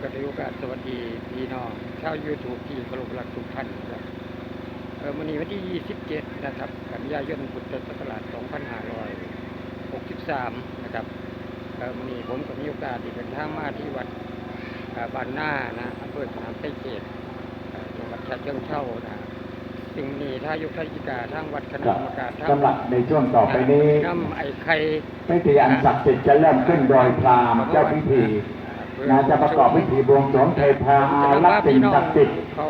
ก็ได้โอกาสสวัสดีพี่น้องชาวยูทูบที่เคารพรักทุกท่านครับเออวันนี้วันที่ 27 นะครับ กันยายนพุทธศักราช 2563 นะครับเออวันนี้ผมก็มีโอกาสที่เดินทางมาที่วัดเอ่อบ้านหน้านะอำเภอสนามไส้เกตเอ่อจังหวัดฉะเชิงเทรานะซึ่งนี่ถ้ายกท่ายิกาทางวัดคณะครักบรรมการทางสำหรับในช่วงต่อไปนี้นำไอ้ไข่พิธีอันศักดิ์สิทธิ์จะเริ่มขึ้นโดยพราหมณ์เจ้าพิธี นะจะประกอบพิธีบวงสรวงเทพาอารักษ์สิ่งศักดิ์สิทธิ์เขา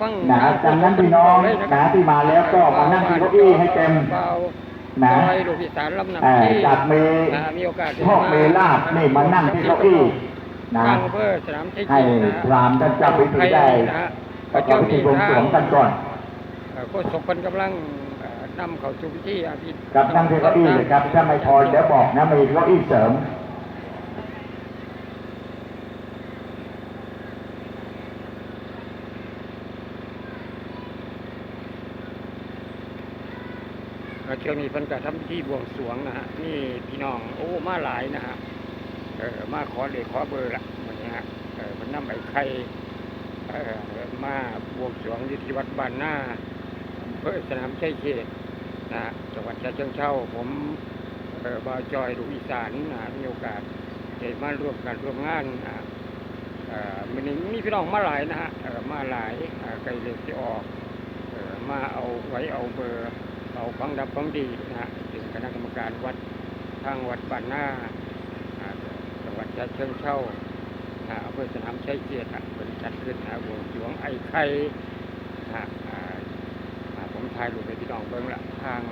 ฟังนะดังนั้นพี่น้องนะที่มาแล้วก็มานั่งที่เก้าอี้ให้เต็มเบานะซอยลูกอีสานลำเอ่น้ำอที่จากมีนะมีโอกาสได้โชคมีลาภนี่มานั่งที่เก้าอี้นะทางอำเภอสนามชัยให้เกียรตินะพราหมณ์ท่านเจ้าพิธีได้นะฮะประกอบพิธีบวงสรวงกันก่อนเอ่อโฆษกคนกำลังเอ่อนำเข้าสู่พิธีอาภิษกับนั่งที่เก้าอี้เลยครับถ้าไม่พอเดี๋ยวบอกนะมีเก้าอี้เสริม เอ่อช่วงนี้เพิ่นก็ทำพิธีบวงสรวงนะฮะนี่พี่น้องโอ้มาหลายนะฮะเออมาขอเลขขอเบอร์ละวันนี้ฮะเออเพิ่นนำไอ้ไข่เออมาบวงสรวงอยู่ที่วัดบ้านหน้าอำเภอสนามชัยเขตนะฮะจังหวัดฉะเชิงเทราผมเออบาจอยลูกอีสานนะมีโอกาสได้มาร่วมกันร่วมงานนะเออมันนี้มีพี่น้องมาหลายนะฮะเออมาหลายไก่เล็กที่ออกเออมาเอาไว้เอาเบอร์ เอาของดับของดีนะฮะถึงคณะกรรมการวัดทางวัดบ้านหน้าจังหวัดฉะเชิงเทราอ่าอำเภอสนามชัยเกียรติเป็นจัดขึ้นนะบวงสรวงไอ้ไข่นะฮะอ่าอ่าผมถ่ายรูปไปพี่น้องเบิ้งละทาง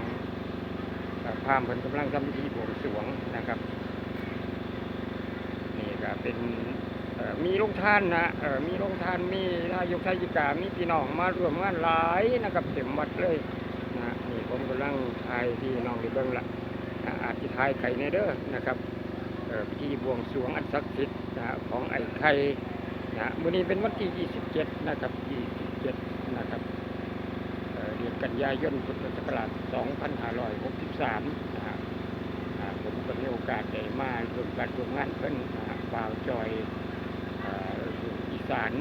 พามณ์เพิ่นกำลังทำพิธีบวงสรวงนะครับนี่ก็เป็นมีโรงทานนะมีโรงทานมีนายกทายิกามีพี่น้องมาร่วมงานหลายนะครับเต็มวัดเลย ผมกำลังถ่ายพี่น้องในเบื้องละอาอาจจะถ่ายไข่ในเด้อนะครับเอ่อพิธีบวงสรวงอันศักดิ์สิทธิ์นของไอ้ไข่นะวันนี้เป็นวันที่ 27 นะครับ 27 นะครับเดือนกันยายนพุทธศักราช 2563 นะฮะอ่าผมก็มีโอกาสได้มาร่วมกันร่วมงานเพิ่อ่าบ่าวจอยอีสาน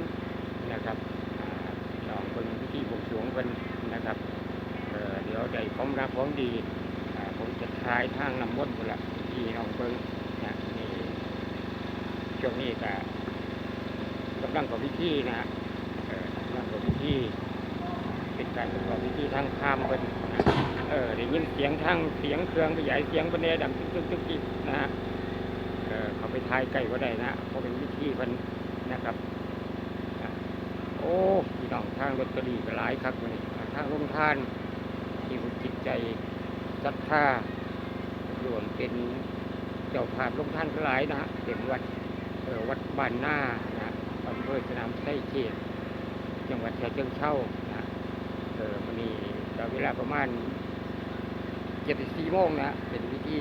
นะครับลองเพิ่นพิธีบวงสรวงเพิ่นนะครับ เอ่อเดี๋ยวได้ของรับของดีผมจะทายทางนำมนต์พุ่นละที่น้องเพิ่งนะนี่ช่วงนี้ก็กำลังกับพิธีนะฮะเอ่อกำลังกับพิธีเป็นการกอบพิธีทางพรามเพิ่นนะเออได้ยินเสียงทั้งเสียงเครื่องขยายเสียงปนเนดังตึ๊กตึ๊กตึ๊กตึกนะฮะเออเขาไปทายไก่ก็ได้นะเพราะเป็นวิธีเพันนะครับโอ้พี่น้องทางรถตอรีก็หลายครับมันทางลงทาน ที่จิตใจศรัทธารวมเป็นเจ้าภาพลงท่านหลายนะฮะเต็มวัดวัดบ้านหน้านะอำเภอสนามไส้เขตจังหวัดฉะเชิงเทรานะฮะเออมันนี่เวลาประมาณเจ็ดสี่โมงนะเป็นพิธี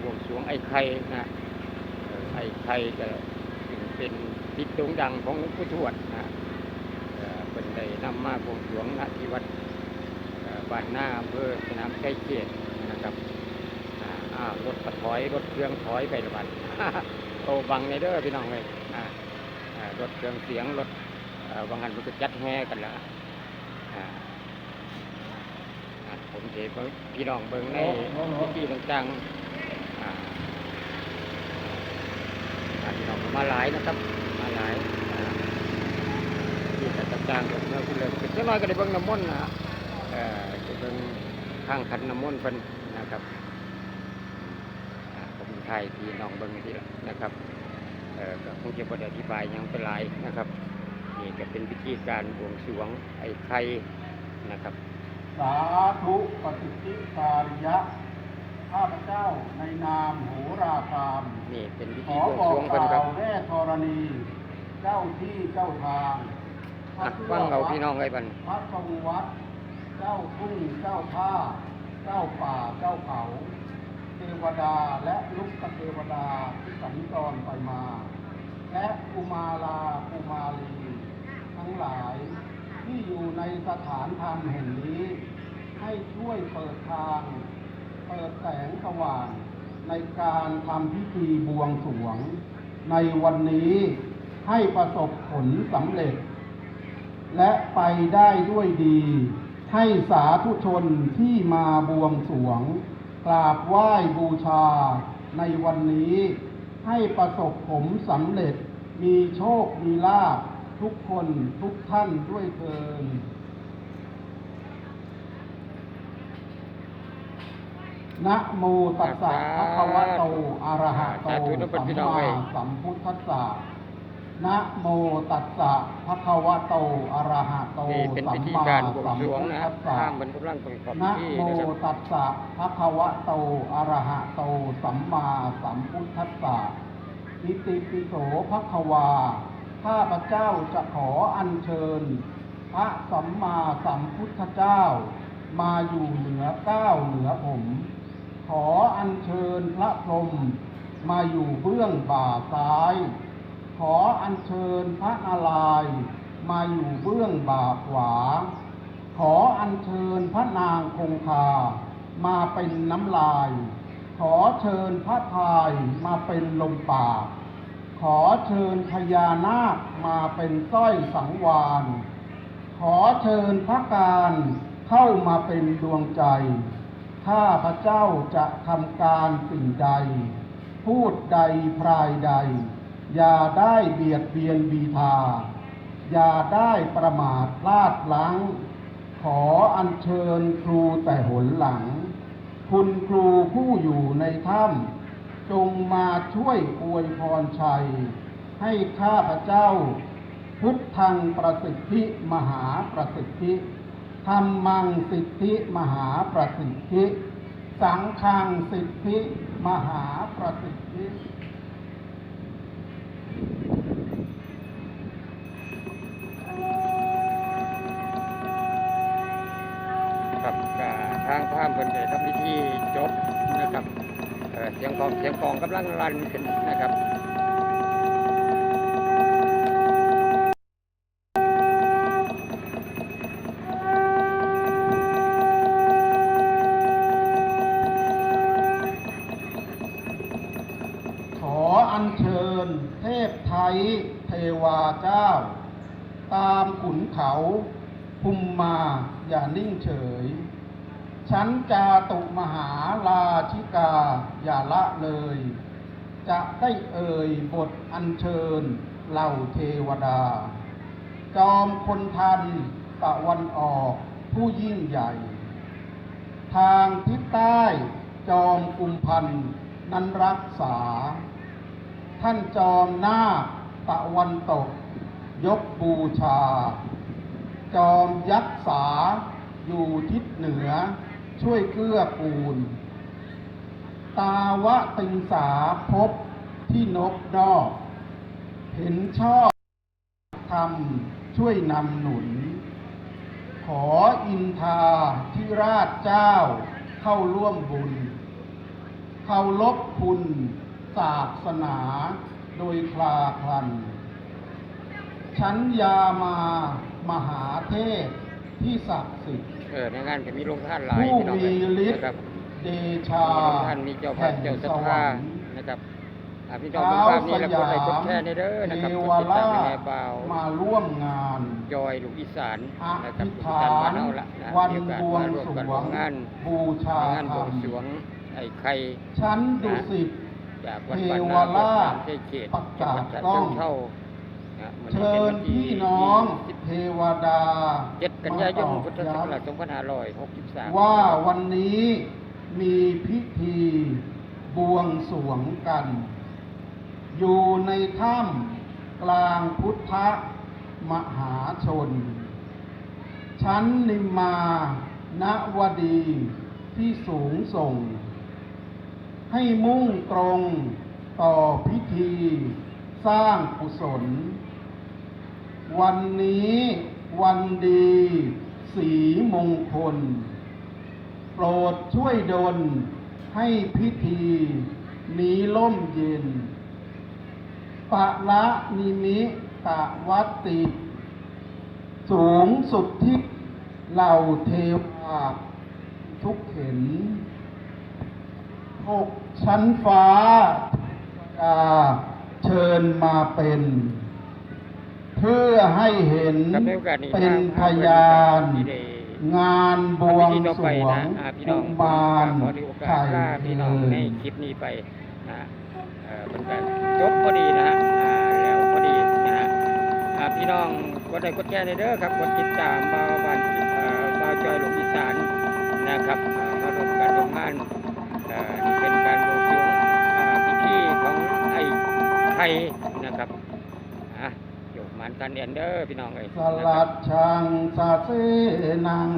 บวงสรวงไอ้ไข่นะไอ้ไข่ก็เป็นทิศโด่งดังของหลวงปู่ทวดนะเอ่อเป็นได้นำมาบวงสรวงนะที่วัด บ้านหน้าอำเภอสนามไก่เกตนะครับรถถอยรถเครื่องถอยไปละบัดโอ้บังในเด้อพี่น้องเลยรถเครื่องเสียงรถเอ่อบางหันมันก็จัดแห่กันล้วอ่าอ่าผมเห็นพี่น้องเบิ่งในพิธีต่างๆพี่น้องมาหลายนะครับ มาหลายอ่าที่ต่างๆก็เมื่อคุณเลยเจ้าน้อยก็ได้เบิ่งน้ำมนต์นะ จะเบิ่งข้างขันน้ำมนต์เพิ่นนะครับอ่าผมไทยพี่น้องเบิ่งทีละนะครับเอ่อก็คงจะบ่ได้อธิบายหยังเป็นหลายนะครับนี่ก็เป็นพิธีการบวงสรวงไอ้ไข่นะครับ สาธุปฏิทิการิยะข้าพเจ้าในนามโหราพรามนี่เป็นพิขธีอบวงบอสรวกงกเพิ่นคล่ารับวแม่ธรณี เจ้าที่เจ้าทางอะฟังเอาพี่น้องไอ้บันพระสงฆ์วัด เจ้าทุ่งเจ้าท่าเจ้าป่าเจ้าเขา เทวดาและลุกกเทวดาที่สัญจรไปมา และกุมาลากุมาลี ทั้งหลายที่อยู่ในสถานธรรมแห่งนี้ ให้ช่วยเปิดทาง เปิดแสงสว่างในการทำพิธีบวงสรวง ในวันนี้ให้ประสบผลสำเร็จ และไปได้ด้วยดี ให้สาธุชนที่มาบวงสรวง กราบไหว้บูชาในวันนี้ ให้ประสบผลสำเร็จ มีโชค มีลาภทุกคนทุกท่านด้วยเทินนะโมตัสสะภะคะวะโตอะระหะโตสาธุนะสัมพี่น้องมาเอ้ยสัมพุทธัสสะ นะโมตัสสะภะคะวะโต อะระหะโต นี่เป็นสัพิมธีมาการบวงสัมสรวงพุทนะคธัรับสสะข้ามบรรทุกร่างประกอบนะพิธีโมนะครับตัสสะภะคะวะโต อะระหะโต สัมมาสัมพุทธัสสะอิติปิโสภะคะวา ข้าพเจ้าจะขออัญเชิญ พระสัมมาสัมพุทธเจ้า มาอยู่เหนือเก้าวเหนือผม ขออัญเชิญพระพรหมมาอยู่เบื้องบ่าซ้าย ขออัญเชิญพระนารายณ์มาอยู่เบื้องบ่าขวา ขออัญเชิญพระนางคงคา มาเป็นน้ำลาย ขอเชิญพระพายมาเป็นลมปาก ขอเชิญพญานาคมาเป็นสร้อยสังวานขอเชิญพระการเข้ามาเป็นดวงใจ ข้าพระเจ้าจะทำการสิ่งใด พูดใดพรายใด อย่าได้เบียดเบียนบีทา อย่าได้ประมาทลาดลัง ขออัญเชิญครูแต่หนหลัง คุณครูผู้อยู่ในถ้ำจงมาช่วยอวยพรชัย ให้ข้าพระเจ้า พุทธังประสิทธิมหาประสิทธิธรรมังสิทธิมหาประสิทธิ สังฆังสิทธิมหาประสิทธิ อ่องเสียงกองกำลังรันขึ้นนะครับขออัญเชิญเทพไทยเทวาเจ้า ตามขุนเขาภูมิมาอย่านิ่งเฉย ฉันจาตุมหาราชิกาอย่าละเลย จะได้เอ่ยบทอัญเชิญเหล่าเทวดา จอมคนทันตะวันออกผู้ยิ่งใหญ่ ทางทิศใต้จอมกุมพันนั้นรักษา ท่านจอมหน้าตะวันตก ยกบูชา จอมยักษาอยู่ทิศเหนือ ช่วยเกื้อกูล ตาวะติงสาพบที่นกนอก เห็นชอบทำช่วยนำหนุน ขออินทาที่ราชเจ้าเข้าร่วมบุญเคารพคุณศาสนาโดยคลาคลัน ชั้นยามามหาเทพที่ศักดิ์สิทธิ์ เออในงานก็มีโรงทานหลายผู้พี่น้องมีฤทธิ์นะครับเดมีชาโรงทานมีเจ้าพระเจ้าศรัทธานะครับอ่าพี่น้องทุกท่านนี่แล้วกดไลค์กดแชร์ในเด้อนะครับเทกวดติดตามราในชบ่าวมาร่วมงานจอยลูกอีสานอนะครับธิษลูกอีสานฐาบ้านนเฮาละนะวันมีโอกาสบวมางร่วมสรกันวร่วงมงานบูชางานธบรวรงมสรวงไอ้ไข่ชั้นดุสิตจากวัดเทบ้านวนาราชเทเขตประจักางหวัศดฉะกล้เชิองงเทรา นะมื้อเชิป็ญวัที่พี่น้องเทวดาเจ็ดกันยายนมาตอกพุทธศักราช2563ว่าวันนี้มีพิธีบวงสรวงกัน อยู่ในถ้ำกลางพุทธมหาชน ชั้นนิมมานวดีที่สูงส่ง ให้มุ่งตรงต่อพิธีสร้างกุศล วันนี้วันดี สีมงคล โปรดช่วยดลให้พิธี นี้ล่มเย็น ปะละนิมิตะวัตติ สูงสุดที่เหล่าเทวาทุกเห็นหกชั้นฟ้าดาเชิญมาเป็น พื่อให้เห็นกับในโอกาสนี้เป็นพยานที่ได้งานบวงพิธีต่อสไปรวนะงอ่าพี่น้อุองบาลขอที่โอกาไข่สลาพี่น้องในคลิปนี้ไปนะเอ่อเป็นการจบพอดีนะฮะอ่าแล้วพอดีนะฮะอ่าพี่น้องกดไลค์กดแชร์ในเด้อครับกดติดตามบ่าวบ้านเอ่อบ่าวจอยหลวงอีสานนะครับอ่ามาร่วมกันร่วมงานเอ่อนี่เป็นการบวงสรวงอ่าพิธีของไอ้ไข่นะครับอะโยก มันกันเอ็นเด้อพี่น้องเอ้ยสลัดช่างสาเสนัง